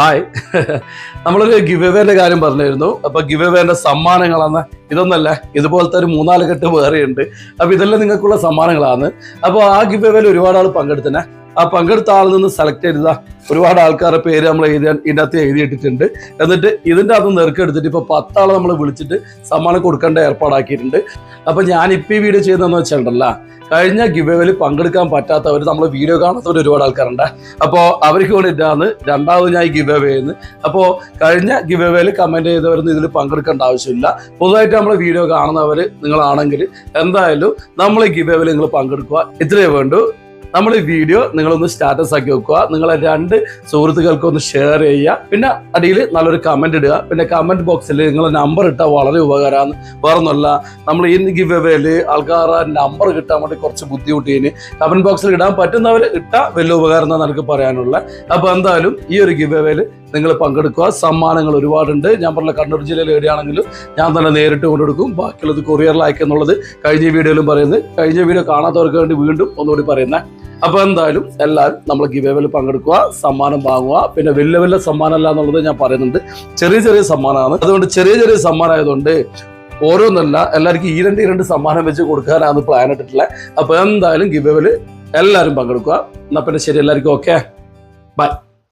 Hi നമ്മളൊരു give എവേന്റെ കാര്യം പറഞ്ഞിരുന്നു. അപ്പൊ ഗിവ് എവേന്റെ സമ്മാനങ്ങളാണ് ഇതൊന്നല്ല ഇതുപോലത്തെ ഒരു മൂന്നാൽ കെട്ട് വേറെയുണ്ട്. അപ്പൊ ഇതെല്ലാം നിങ്ങൾക്കുള്ള സമ്മാനങ്ങളാണ്. അപ്പോൾ ആ ഗിവ് എവേയിൽ ഒരുപാട് ആൾ പങ്കെടുത്തിനെ. ആ പങ്കെടുത്ത ആളിൽ നിന്ന് സെലക്ട് ചെയ്ത ഒരുപാട് ആൾക്കാരുടെ പേര് നമ്മൾ എഴുതി ഇതിന്റെ അകത്ത് എഴുതിയിട്ടിട്ടുണ്ട്. എന്നിട്ട് ഇതിന്റെ അകത്ത് നെറുക്കെടുത്തിട്ട് ഇപ്പൊ പത്താളെ നമ്മൾ വിളിച്ചിട്ട് സമ്മാനം കൊടുക്കേണ്ട ഏർപ്പാടാക്കിയിട്ടുണ്ട്. അപ്പൊ ഞാനിപ്പോൾ ഈ വീഡിയോ ചെയ്യുന്നതെന്ന് വെച്ചിട്ടുണ്ടല്ല കഴിഞ്ഞ ഗിവേവിൽ പങ്കെടുക്കാൻ പറ്റാത്തവർ നമ്മൾ വീഡിയോ കാണാത്തവർ ഒരുപാട് ആൾക്കാരുണ്ട്. അപ്പോൾ അവർക്ക് വേണ്ടിയിട്ടാണ് രണ്ടാമത് ഞാൻ ഈ ഗിവ് അവേ ചെയ്യുന്നത്. അപ്പോൾ കഴിഞ്ഞ ഗിവ് അവേയിൽ കമന്റ് ചെയ്തവരൊന്നും ഇതിൽ പങ്കെടുക്കേണ്ട ആവശ്യമില്ല. പൊതുവായിട്ട് നമ്മൾ വീഡിയോ കാണുന്നവർ നിങ്ങളാണെങ്കിൽ എന്തായാലും നമ്മൾ ഈ ഗിവേവിൽ നിങ്ങൾ പങ്കെടുക്കുക. ഇത്രയേ വേണ്ടൂ. നമ്മൾ ഈ വീഡിയോ നിങ്ങളൊന്ന് സ്റ്റാറ്റസ് ആക്കി വെക്കുക. നിങ്ങളെ രണ്ട് സുഹൃത്തുക്കൾക്ക് ഒന്ന് ഷെയർ ചെയ്യുക. പിന്നെ അടിയിൽ നല്ലൊരു കമന്റ് ഇടുക. പിന്നെ കമന്റ് ബോക്സിൽ നിങ്ങളെ നമ്പർ ഇട്ടാൽ വളരെ ഉപകാരമാണ്. വേറൊന്നുമല്ല നമ്മൾ ഈ ഗിവ് ആൾക്കാർ നമ്പർ കിട്ടാൻ വേണ്ടി കുറച്ച് ബുദ്ധിമുട്ടിന് കമന്റ് ബോക്സിൽ ഇടാൻ പറ്റുന്നവർ ഇട്ടാൽ വലിയ ഉപകാരം എന്നാണ് എനിക്ക് പറയാനുള്ളത്. അപ്പൊ എന്തായാലും ഈ ഒരു ഗിവ് അവേയിൽ നിങ്ങൾ പങ്കെടുക്കുക. സമ്മാനങ്ങൾ ഒരുപാടുണ്ട്. ഞാൻ പറഞ്ഞ കണ്ണൂർ ജില്ലയിൽ എവിടെയാണെങ്കിലും ഞാൻ തന്നെ നേരിട്ട് കൊണ്ടെടുക്കും ബാക്കിയുള്ളത് കൊറിയറിൽ എന്നുള്ളത് കഴിഞ്ഞ വീഡിയോയിലും പറയുന്നത്. കഴിഞ്ഞ വീഡിയോ കാണാത്തവർക്ക് വേണ്ടി വീണ്ടും ഒന്നുകൂടി പറയുന്നത് അപ്പോൾ എന്തായാലും എല്ലാവരും നമ്മൾ ഗിവേവിൽ പങ്കെടുക്കുക സമ്മാനം വാങ്ങുക. പിന്നെ വലിയ വലിയ സമ്മാനമല്ല എന്നുള്ളത് ഞാൻ പറയുന്നുണ്ട്. ചെറിയ ചെറിയ സമ്മാനമാണ്. അതുകൊണ്ട് ചെറിയ ചെറിയ സമ്മാനം ആയതുകൊണ്ട് ഓരോന്നല്ല എല്ലാവർക്കും ഈ രണ്ട് ഈ രണ്ട് സമ്മാനം വെച്ച് കൊടുക്കാനാണ് പ്ലാൻ ഇട്ടിട്ടുള്ളത് അപ്പോൾ എന്തായാലും ഗിവേവിൽ എല്ലാവരും പങ്കെടുക്കുക. എന്നാൽ പിന്നെ ശരി എല്ലാവർക്കും ഓക്കെ ബൈ